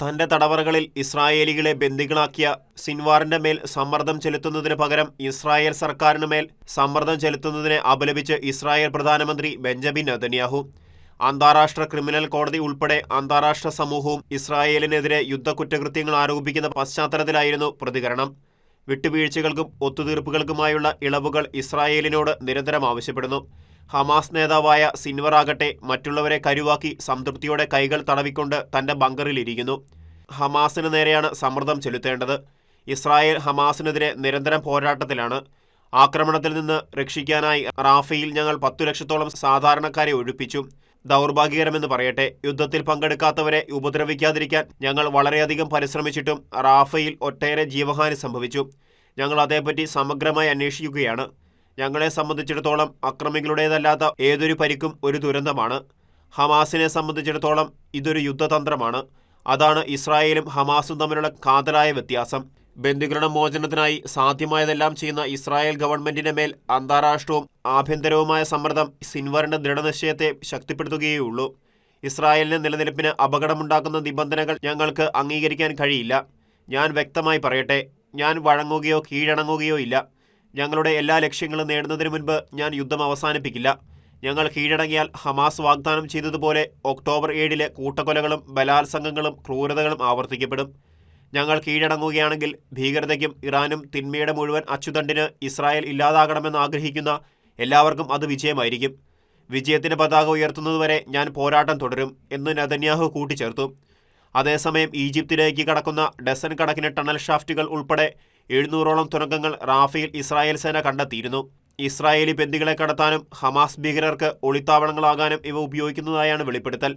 തന്റെ തടവറകളിൽ ഇസ്രായേലികളെ ബന്ദികളാക്കിയ സിൻവാറിന്റെ മേൽ സമ്മർദ്ദം ചെലുത്തുന്നതിന് പകരം ഇസ്രായേൽ സർക്കാരിന് മേൽ സമ്മർദ്ദം ചെലുത്തുന്നതിനെ അപലപിച്ച് ഇസ്രായേൽ പ്രധാനമന്ത്രി ബെഞ്ചമിൻ നെതന്യാഹു. അന്താരാഷ്ട്ര ക്രിമിനൽ കോടതി ഉൾപ്പെടെ അന്താരാഷ്ട്ര സമൂഹവും ഇസ്രായേലിനെതിരെ യുദ്ധകുറ്റകൃത്യങ്ങൾ ആരോപിക്കുന്ന പശ്ചാത്തലത്തിലായിരുന്നു പ്രതികരണം. വിട്ടുവീഴ്ചകൾക്കും ഒത്തുതീർപ്പുകൾക്കുമായുള്ള ഇളവുകൾ ഇസ്രായേലിനോട് നിരന്തരം ആവശ്യപ്പെടുന്നു. ഹമാസ് നേതാവായ സിൻവർ ആകട്ടെ മറ്റുള്ളവരെ കരുവാക്കി സംതൃപ്തിയോടെ കൈകൾ തടവിക്കൊണ്ട് തന്റെ ബങ്കറിലിരിക്കുന്നു. ഹമാസിന് നേരെയാണ് സമ്മർദ്ദം ചെലുത്തേണ്ടത്. ഇസ്രായേൽ ഹമാസിനെതിരെ നിരന്തരം പോരാട്ടത്തിലാണ്. ആക്രമണത്തിൽ നിന്ന് രക്ഷിക്കാനായി റാഫയിൽ ഞങ്ങൾ പത്തു ലക്ഷത്തോളം സാധാരണക്കാരെ ഒഴിപ്പിച്ചു. ദൗർഭാഗ്യകരമെന്ന് പറയട്ടെ യുദ്ധത്തിൽ പങ്കെടുക്കാത്തവരെ ഉപദ്രവിക്കാതിരിക്കാൻ ഞങ്ങൾ വളരെയധികം പരിശ്രമിച്ചിട്ടും റാഫയിൽ ഒട്ടേറെ ജീവഹാനി സംഭവിച്ചു. ഞങ്ങൾ അതേപ്പറ്റി സമഗ്രമായി അന്വേഷിക്കുകയാണ്. ഞങ്ങളെ സംബന്ധിച്ചിടത്തോളം അക്രമികളുടേതല്ലാത്ത ഏതൊരു പരിക്കും ഒരു ദുരന്തമാണ്. ഹമാസിനെ സംബന്ധിച്ചിടത്തോളം ഇതൊരു യുദ്ധതന്ത്രമാണ്. അതാണ് ഇസ്രായേലും ഹമാസും തമ്മിലുള്ള കാതലായ വ്യത്യാസം. ബന്ധുക്കളുടെ മോചനത്തിനായി സാധ്യമായതെല്ലാം ചെയ്യുന്ന ഇസ്രായേൽ ഗവൺമെന്റിന്റെ മേൽ അന്താരാഷ്ട്രവും ആഭ്യന്തരവുമായ സമ്മർദ്ദം സിൻവറിന്റെ ദൃഢനിശ്ചയത്തെ ശക്തിപ്പെടുത്തുകയുള്ളൂ ഇസ്രായേലിന്റെ നിലനിൽപ്പിന് അപകടമുണ്ടാക്കുന്ന നിബന്ധനകൾ ഞങ്ങൾക്ക് അംഗീകരിക്കാൻ കഴിയില്ല. ഞാൻ വ്യക്തമായി പറയട്ടെ ഞാൻ വഴങ്ങുകയോ കീഴടങ്ങുകയോ ഇല്ല. ഞങ്ങളുടെ എല്ലാ ലക്ഷ്യങ്ങളും നേടുന്നതിന് മുൻപ് ഞാൻ യുദ്ധം അവസാനിപ്പിക്കില്ല. ഞങ്ങൾ കീഴടങ്ങിയാൽ ഹമാസ് വാഗ്ദാനം ചെയ്തതുപോലെ ഒക്ടോബർ ഏഴിലെ കൂട്ടക്കൊലകളും ബലാത്സംഗങ്ങളും ക്രൂരതകളും ആവർത്തിക്കപ്പെടും. ഞങ്ങൾ കീഴടങ്ങുകയാണെങ്കിൽ ഭീകരതയ്ക്കും ഇറാനും തിന്മയുടെ മുഴുവൻ അച്ചുതണ്ടിന് ഇസ്രായേൽ ഇല്ലാതാകണമെന്ന് ആഗ്രഹിക്കുന്ന എല്ലാവർക്കും അത് വിജയമായിരിക്കും. വിജയത്തിന്റെ പതാക ഉയർത്തുന്നതുവരെ ഞാൻ പോരാട്ടം തുടരും എന്ന് നദന്യാഹു കൂട്ടിച്ചേർത്തു. അതേസമയം ഈജിപ്തിലേക്ക് കടക്കുന്ന ഡസൻ കണക്കിന് ടണൽ ഷാഫ്റ്റുകൾ ഉൾപ്പെടെ എഴുന്നൂറോളം തുരങ്കങ്ങൾ റാഫേൽ ഇസ്രായേൽ സേന കണ്ടെത്തിയിരുന്നു. ഇസ്രായേലി ബന്ദികളെ കടത്താനും ഹമാസ് ഭീകരർക്ക് ഒളിത്താവളങ്ങളാകാനും ഇവ ഉപയോഗിക്കുന്നതായാണ് വെളിപ്പെടുത്തൽ.